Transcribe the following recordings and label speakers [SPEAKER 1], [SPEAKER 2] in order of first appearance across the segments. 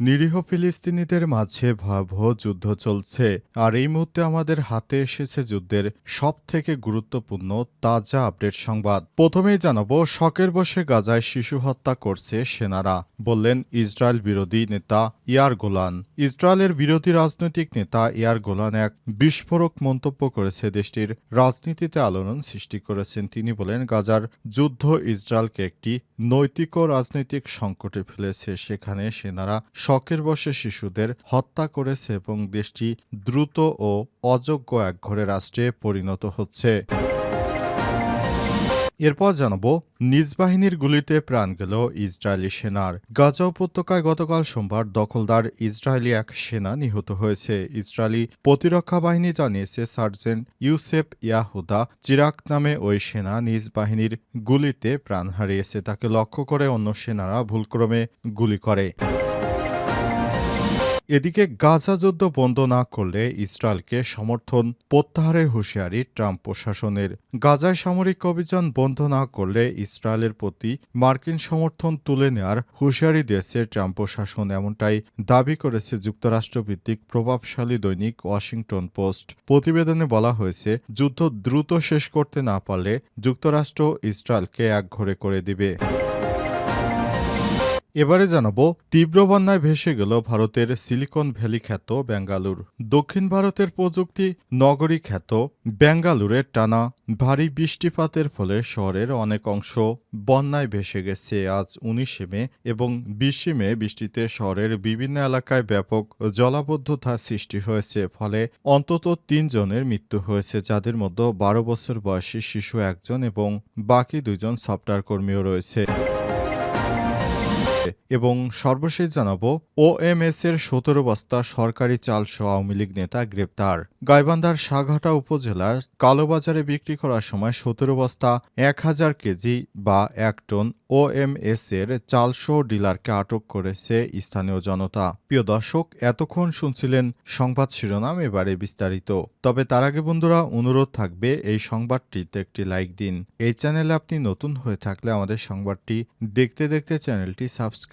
[SPEAKER 1] নিরীহ ফিলিস্তিনিদের মাঝে ভয়াবহ যুদ্ধ চলছে, আর এই মুহূর্তে আমাদের হাতে এসেছে যুদ্ধের সব থেকে গুরুত্বপূর্ণ তাজা আপডেট সংবাদ। প্রথমেই জানাব, শখের বসে গাজায় শিশু হত্যা করছে সেনারা, বললেন ইসরায়েল বিরোধী নেতা ইয়ার গোলান। ইসরায়েলের বিরোধী রাজনৈতিক নেতা ইয়ার গোলান এক বিস্ফোরক মন্তব্য করেছে দেশটির রাজনীতিতে আলোড়ন সৃষ্টি করেছেন। তিনি বলেন, গাজার যুদ্ধ ইসরায়েলকে একটি নৈতিক ও রাজনৈতিক সংকটে ফেলেছে। সেখানে সেনারা শখের বসে শিশুদের হত্যা করেছে এবং দেশটি দ্রুত ও অযোগ্য একঘরে রাষ্ট্রে পরিণত হচ্ছে। এরপর জানাব, নিজ বাহিনীর গুলিতে প্রাণ গেল ইসরায়েলি সেনার। গাজা উপত্যকায় গতকাল সোমবার দখলদার ইসরায়েলি এক সেনা নিহত হয়েছে। ইসরায়েলি প্রতিরক্ষা বাহিনী জানিয়েছে, সার্জেন্ট ইউসেফ ইয়াহুদা চিরাক নামে ওই সেনা নিজ বাহিনীর গুলিতে প্রাণ হারিয়েছে। তাকে লক্ষ্য করে অন্য সেনারা ভুলক্রমে গুলি করে। এদিকে গাজা যুদ্ধ বন্ধ না করলে ইসরায়েলকে সমর্থন প্রত্যাহারের হুঁশিয়ারি ট্রাম্প প্রশাসনের। গাজায় সামরিক অভিযান বন্ধ না করলে ইসরায়েলের প্রতি মার্কিন সমর্থন তুলে নেওয়ার হুঁশিয়ারি দিয়েছে ট্রাম্প প্রশাসন, এমনটাই দাবি করেছে যুক্তরাষ্ট্রভিত্তিক প্রভাবশালী দৈনিক ওয়াশিংটন পোস্ট। প্রতিবেদনে বলা হয়েছে, যুদ্ধ দ্রুত শেষ করতে না পারলে যুক্তরাষ্ট্র ইসরায়েলকে একঘরে করে দিবে। এবারে জানাব, তীব্র বন্যায় ভেসে গেল ভারতের সিলিকন ভ্যালি খ্যাত বেঙ্গালুর দক্ষিণ ভারতের প্রযুক্তি নগরী খ্যাত বেঙ্গালুরে টানা ভারী বৃষ্টিপাতের ফলে শহরের অনেক অংশ বন্যায় ভেসে গেছে আজ উনিশে মে এবং বিশে মে বৃষ্টিতে শহরের বিভিন্ন এলাকায় ব্যাপক জলাবদ্ধতা সৃষ্টি হয়েছে, ফলে অন্তত তিনজনের মৃত্যু হয়েছে, যাদের মধ্যে বারো বছর বয়সী শিশু একজন এবং বাকি দুজন সফটওয়্যার কর্মীও রয়েছে। এবং সর্বশেষ জানাব ওএমএস এর সতেরো বস্তা সরকারি চাল সহ আওয়ামী লীগ নেতা গ্রেপ্তার। গাইবান্ধার সাঘাটা উপজেলার কালোবাজারে বিক্রি করার সময় সতেরো বস্তা, এক হাজার কেজি বা এক টন ওএমএস এর চালসহ ডিলারকে আটক করেছে স্থানীয় জনতা। প্রিয় দর্শক, এতক্ষণ শুনছিলেন সংবাদ শিরোনাম, এবারে বিস্তারিত। তবে তার আগে বন্ধুরা, অনুরোধ থাকবে এই সংবাদটিতে একটি লাইক দিন। এই চ্যানেলে আপনি নতুন হয়ে থাকলে আমাদের সংবাদটি দেখতে দেখতে চ্যানেলটি সাবস্ক্রাইব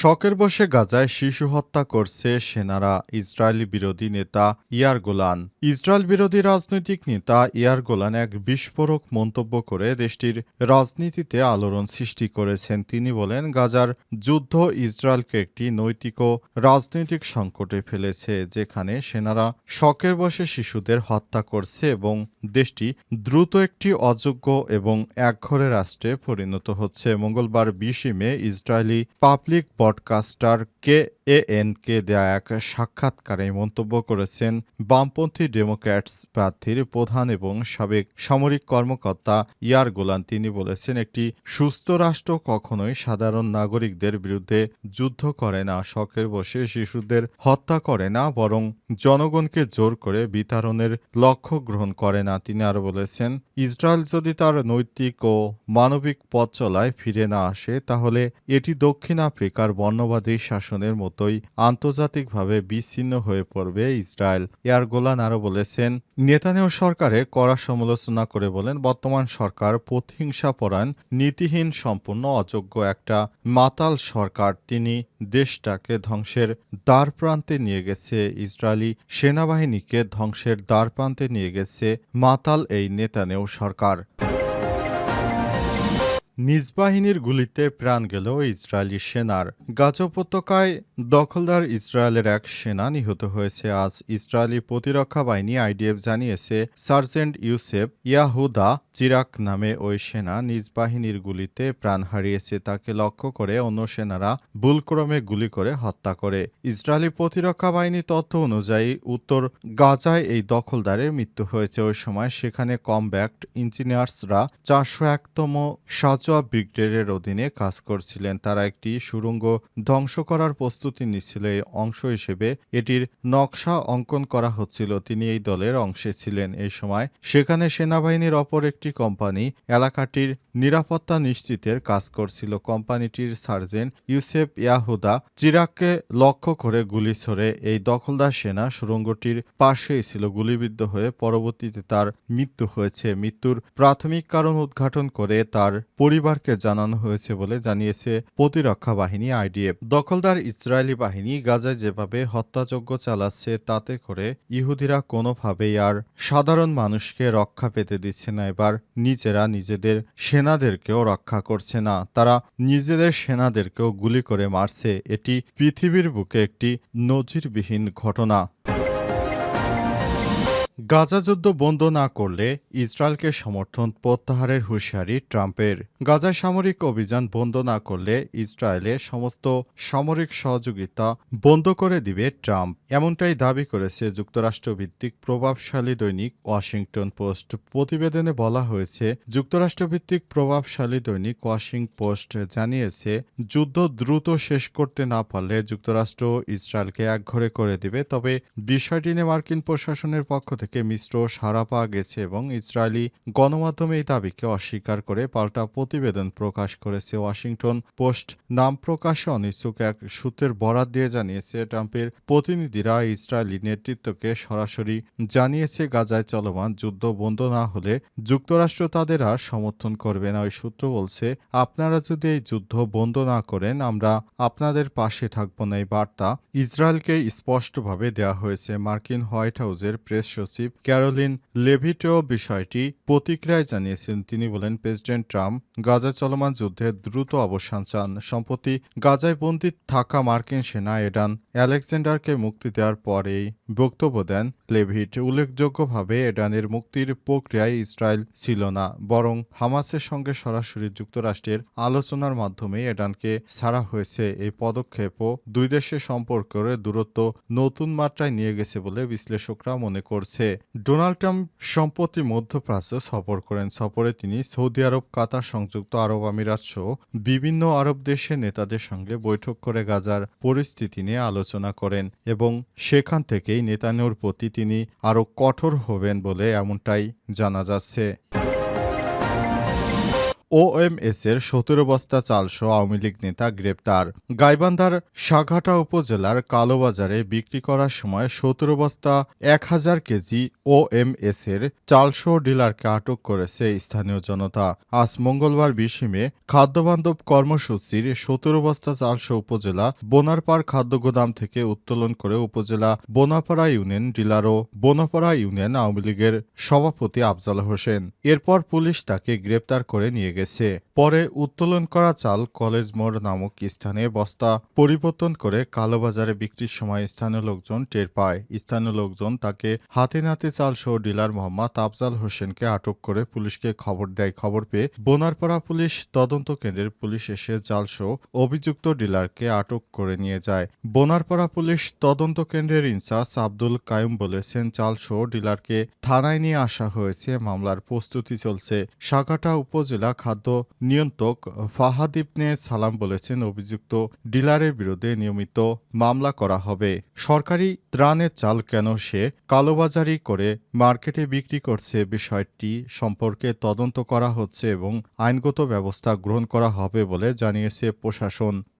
[SPEAKER 1] শখের বসে গাজায় শিশু হত্যা করছে সেনারা ইসরায়েলি বিরোধী নেতা ইয়ার গোলান। ইসরায়েল বিরোধী রাজনৈতিক নেতা ইয়ার গোলান এক বিস্ফোরক মন্তব্য করে দেশটির রাজনীতিতে আলোড়ন সৃষ্টি করেছেন। তিনি বলেন, গাজার যুদ্ধ ইসরায়েলকে একটি নৈতিক ও রাজনৈতিক সংকটে ফেলেছে, যেখানে সেনারা শখের বসে শিশুদের হত্যা করছে এবং দেশটি দ্রুত একটি অযোগ্য এবং একঘরে রাষ্ট্রে পরিণত হচ্ছে। মঙ্গলবার বিশে মে ইসরায়েলি পাবলিক পডকাস্টার কে এএনকে দেয়া এক সাক্ষাৎকারে মন্তব্য করেছেন বামপন্থী ডেমোক্র্যাটস প্রার্থীর প্রধান এবং সাবেক সামরিক কর্মকর্তা ইয়ার গোলান। তিনি বলেছেন, একটি সুস্থ রাষ্ট্র কখনোই সাধারণ নাগরিকদের বিরুদ্ধে যুদ্ধ করে না, শখের বসে শিশুদের হত্যা করে না, বরং জনগণকে জোর করে বিতাড়নের লক্ষ্য গ্রহণ করে না। তিনি আরও বলেছেন, ইসরায়েল যদি তার নৈতিক ও মানবিক পথ চলায় ফিরে না আসে, তাহলে এটি দক্ষিণ আফ্রিকার বর্ণবাদী শাসনের মতোই আন্তর্জাতিকভাবে বিচ্ছিন্ন হয়ে পড়বে ইসরায়েল। এয়ার গোলান আরও বলেছেন, নেতানিয়াহু সরকারের কড়া সমালোচনা করে বলেন, বর্তমান সরকার প্রতিহিংসা পরায়ণ নীতিহীন, সম্পূর্ণ অযোগ্য একটা মাতাল সরকার। তিনি দেশটাকে ধ্বংসের দ্বার প্রান্তে নিয়ে গেছে, ইসরায়েলি সেনাবাহিনীকে ধ্বংসের দ্বার প্রান্তে নিয়ে গেছে মাতাল এই নেতানেও সরকার। নিজ বাহিনীর গুলিতে প্রাণ গেল ইসরায়েলি সেনার। গাজা উপত্যকায় দখলদার ইসরায়েলের এক সেনা নিহত হয়েছে। আজ ইসরায়েলি প্রতিরক্ষা বাহিনী আইডিএফ জানিয়েছে, সার্জেন্ট ইউসেফ ইয়াহুদা চিরাক নামে ওই সেনা নিজ বাহিনীর গুলিতে প্রাণ হারিয়েছে। তাকে লক্ষ্য করে অন্য সেনারা ভুলক্রমে গুলি করে হত্যা করে। ইসরায়েলি প্রতিরক্ষা বাহিনী তথ্য অনুযায়ী, উত্তর গাজায় এই দখলদারের মৃত্যু হয়েছে। ওই সময় সেখানে কমব্যাক্ট ইঞ্জিনিয়ার্সরা চারশো একতম সাজোয়া ব্রিগেডের অধীনে কাজ করছিলেন। তারা একটি সুরঙ্গ ধ্বংস করার প্রস্তুতি নিচ্ছিল। এই অংশ হিসেবে এটির নকশা অঙ্কন করা হচ্ছিল। তিনি এই দলের অংশে ছিলেন। এই সময় সেখানে সেনাবাহিনীর অপর একটি কোম্পানি, এলাকাটির নিরাপত্তা নিশ্চিতের কাজ করছিল কোম্পানিটির সার্জেন্ট ইউসেফ ইয়াহুদা। চিরাককে লক্ষ্য করে গুলি ছড়ে এই দখলদার সেনা সুড়ঙ্গটির পাশেই ছিল। গুলিবিদ্ধ হয়ে পরবর্তীতে তার মৃত্যু হয়েছে। মৃত্যুর প্রাথমিক কারণ উদ্ঘাটন করে তার পরিবারকে জানানো হয়েছে বলে জানিয়েছে প্রতিরক্ষা বাহিনী আইডিএফ। দখলদার ইসরায়েলি বাহিনী গাজায় যেভাবে হত্যাযজ্ঞ চালাচ্ছে, তাতে করে ইহুদিরা কোনোভাবেই আর সাধারণ মানুষকে রক্ষা পেতে দিচ্ছে না। এবার নিজেরা নিজেদের সেনাদেরকেও রক্ষা করছে না। তারা নিজেদের সেনাদেরকেও গুলি করে মারছে। এটি পৃথিবীর বুকে একটি নজিরবিহীন ঘটনা। গাজা যুদ্ধ বন্ধ না করলে ইসরায়েলকে সমর্থন প্রত্যাহারের হুঁশিয়ারি ট্রাম্পের। গাজা সামরিক অভিযান বন্ধ না করলে ইসরায়েলের সমস্ত সামরিক সহযোগিতা বন্ধ করে দিবে ট্রাম্প। এমনটাই দাবি করেছে যুক্তরাষ্ট্রভিত্তিক প্রভাবশালী দৈনিক ওয়াশিংটন পোস্ট। প্রতিবেদনে বলা হয়েছে, যুক্তরাষ্ট্রভিত্তিক প্রভাবশালী দৈনিক ওয়াশিং পোস্ট জানিয়েছে, যুদ্ধ দ্রুত শেষ করতে না পারলে যুক্তরাষ্ট্র ইসরায়েলকে একঘরে করে দিবে। তবে বিষয়টি নিয়ে মার্কিন প্রশাসনের পক্ষ থেকে মিশ্র সাড়া পাওয়া গেছে এবং ইসরায়েলি গণমাধ্যমে এই দাবিকে অস্বীকার করে পাল্টা প্রতিবেদন প্রকাশ করেছে ওয়াশিংটন পোস্ট। নাম প্রকাশে অনিচ্ছুক এক সূত্রের বরাত দিয়ে জানিয়েছে, ট্রাম্পের প্রতিনিধিরা ইসরায়েলি নেতৃত্বকে সরাসরি জানিয়েছে, গাজায় চলমান যুদ্ধ বন্ধ না হলে যুক্তরাষ্ট্র তাদের আর সমর্থন করবে না। ওই সূত্র বলছে, আপনারা যদি এই যুদ্ধ বন্ধ না করেন, আমরা আপনাদের পাশে থাকব না। এই বার্তা ইসরায়েলকে স্পষ্টভাবে দেওয়া হয়েছে। মার্কিন হোয়াইট হাউসের প্রেস সচিব ক্যারোলিন লেভিটেও বিষয়টি প্রতিক্রিয়ায় জানিয়েছেন তিনি বলেন, প্রেসিডেন্ট ট্রাম্প গাজা চলমান যুদ্ধের দ্রুত অবসান চান। সম্প্রতি গাজায় বন্দী থাকা মার্কিন সেনা এডান আলেকজান্ডারকে মুক্তি দেওয়ার পরেই বক্তব্য দেন লেভিট। উল্লেখযোগ্যভাবে, এডানের মুক্তির প্রক্রিয়ায় ইসরায়েল ছিল না, বরং হামাসের সঙ্গে সরাসরি যুক্তরাষ্ট্রের আলোচনার মাধ্যমে এডানকে ছাড়া হয়েছে। এই পদক্ষেপও দুই দেশের সম্পর্কের দূরত্ব নতুন মাত্রায় নিয়ে গেছে বলে বিশ্লেষকরা মনে করছে। ডোনাল্ড ট্রাম্প সম্প্রতি মধ্যপ্রাচ্য সফর করেন। সফরে তিনি সৌদি আরব, কাতার সংযুক্ত আরব আমিরাত সহ বিভিন্ন আরব দেশের নেতাদের সঙ্গে বৈঠক করে গাজার পরিস্থিতি নিয়ে আলোচনা করেন এবং সেখান থেকেই নেতানোর প্রতি তিনি আরও কঠোর হবেন বলে এমনটাই জানা যাচ্ছে। ওএমএস এর সতেরো বস্তা চালসহ আওয়ামী লীগ নেতা গ্রেপ্তার। গাইবান্ধার সাঘাটা উপজেলার কালোবাজারে বিক্রি করার সময় সতেরো বস্তা এক হাজার কেজি ওএমএস এর চালসহ ডিলারকে আটক করেছে স্থানীয় জনতা। আজ মঙ্গলবার বিশে মে খাদ্যবান্ধব কর্মসূচির সতেরো বস্তা চালসহ উপজেলা বোনারপাড় খাদ্য গোদাম থেকে উত্তোলন করে উপজেলা বোনাপাড়া ইউনিয়ন ডিলার ও বোনাপাড়া ইউনিয়ন আওয়ামী লীগের সভাপতি আফজাল হোসেন। এরপর পুলিশ তাকে গ্রেপ্তার করে নিয়ে গেছে। esquecer. পরে উত্তোলন করা চাল কলেজ মোড় নামক স্থানে বস্তা পরিবর্তন করে কালোবাজারে বিক্রির সময় স্থানীয় লোকজন টের পায়। স্থানীয় লোকজন তাকে হাতে নাতে চাল সহ ডিলার মোহাম্মদ আফজাল হোসেনকে আটক করে পুলিশকে খবর দেয়। খবর পেয়ে বোনারপাড়া পুলিশ তদন্ত কেন্দ্রের পুলিশ এসে জাল সহ অভিযুক্ত ডিলারকে আটক করে নিয়ে যায়। বোনারপাড়া পুলিশ তদন্ত কেন্দ্রের ইনচার্জ আব্দুল কায়ুম বলেছেন, চাল সহ ডিলারকে থানায় নিয়ে আসা হয়েছে। মামলার প্রস্তুতি চলছে। সাগাটা উপজেলা খাদ্য নিয়ন্ত্রক ফাহাদ ইবনে সালাম বলেছেন, অভিযুক্ত ডিলারের বিরুদ্ধে নিয়মিত মামলা করা হবে। সরকারি ত্রাণের চাল কেন সে কালোবাজারি করে মার্কেটে বিক্রি করছে বিষয়টি সম্পর্কে তদন্ত করা হচ্ছে এবং আইনগত ব্যবস্থা গ্রহণ করা হবে বলে জানিয়েছে প্রশাসন।